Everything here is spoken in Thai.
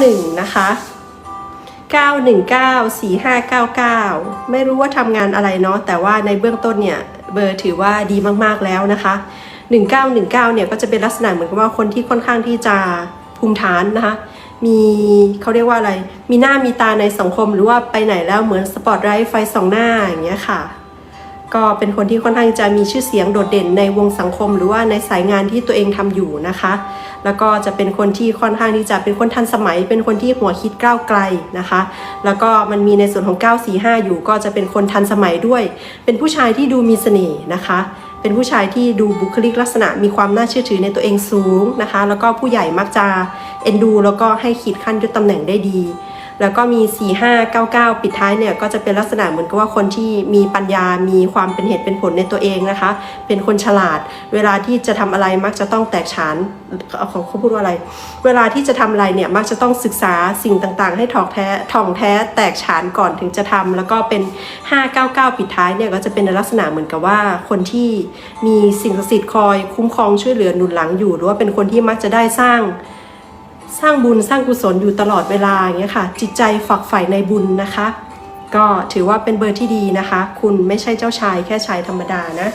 91 นะคะ 919 4599 ไม่รู้ว่าทำงานอะไรเนาะแต่ว่าในเบื้องต้นเนี่ยเบอร์ถือว่าดีมากๆแล้วนะคะ 1919 เนี่ยก็จะเป็นลักษณะเหมือนกับว่าคนที่ค่อนข้างที่จะภูมิฐานนะคะมีเขาเรียกว่าอะไร มีหน้ามีตาในสังคมหรือว่าไปไหนแล้วเหมือนสปอตไลท์ไฟสองหน้าอย่างเงี้ยค่ะ ก็เป็นคนที่ค่อนข้างจะมีชื่อเสียงโดดเด่นในวงสังคม หรือว่าในสายงานที่ตัวเองทำอยู่นะคะ แล้วก็จะเป็นคนที่ค่อนข้างที่จะเป็นคนทันสมัย เป็นคนที่หัวคิดก้าวไกลนะคะ แล้วก็มันมีในส่วนของ 945 อยู่ก็จะเป็นคนทันสมัยด้วย เป็นผู้ชายที่ดูมีเสน่ห์นะคะ เป็นผู้ชายที่ดูบุคลิกลักษณะมีความน่าเชื่อถือในตัวเองสูงนะคะ แล้วก็ผู้ใหญ่มักจะเอ็นดู แล้วก็ให้ขีดขั้นยศตำแหน่งได้ดี แล้วก็มี 4599 ปิดท้ายเนี่ยก็จะเป็นลักษณะเหมือนกับว่าคนที่มีปัญญา มีความเป็นเหตุเป็นผลในตัวเองนะคะ เป็นคนฉลาด เวลาที่จะทำอะไรมักจะต้องแตกฉานเขาเขาเขาพูดว่าอะไร เวลาที่จะทำอะไรเนี่ยมักจะต้องศึกษาสิ่งต่างๆ ให้ถอกแท้ถ่องแท้แตกฉานก่อนถึงจะทำแล้วก็เป็น 599 ปิดท้ายเนี่ยก็จะเป็นในลักษณะเหมือนกับว่าคนที่มีสิ่งศักดิ์สิทธิ์คอยคุ้มครองช่วยเหลือหนุนหลังอยู่ หรือว่าเป็นคนที่มักจะได้สร้าง สร้างบุญสร้างกุศลอยู่ตลอดเวลาอย่างเงี้ยค่ะ จิตใจฝักใฝ่ในบุญนะคะ ก็ถือว่าเป็นเบอร์ที่ดีนะคะ คุณไม่ใช่เจ้าชายแค่ชายธรรมดานะ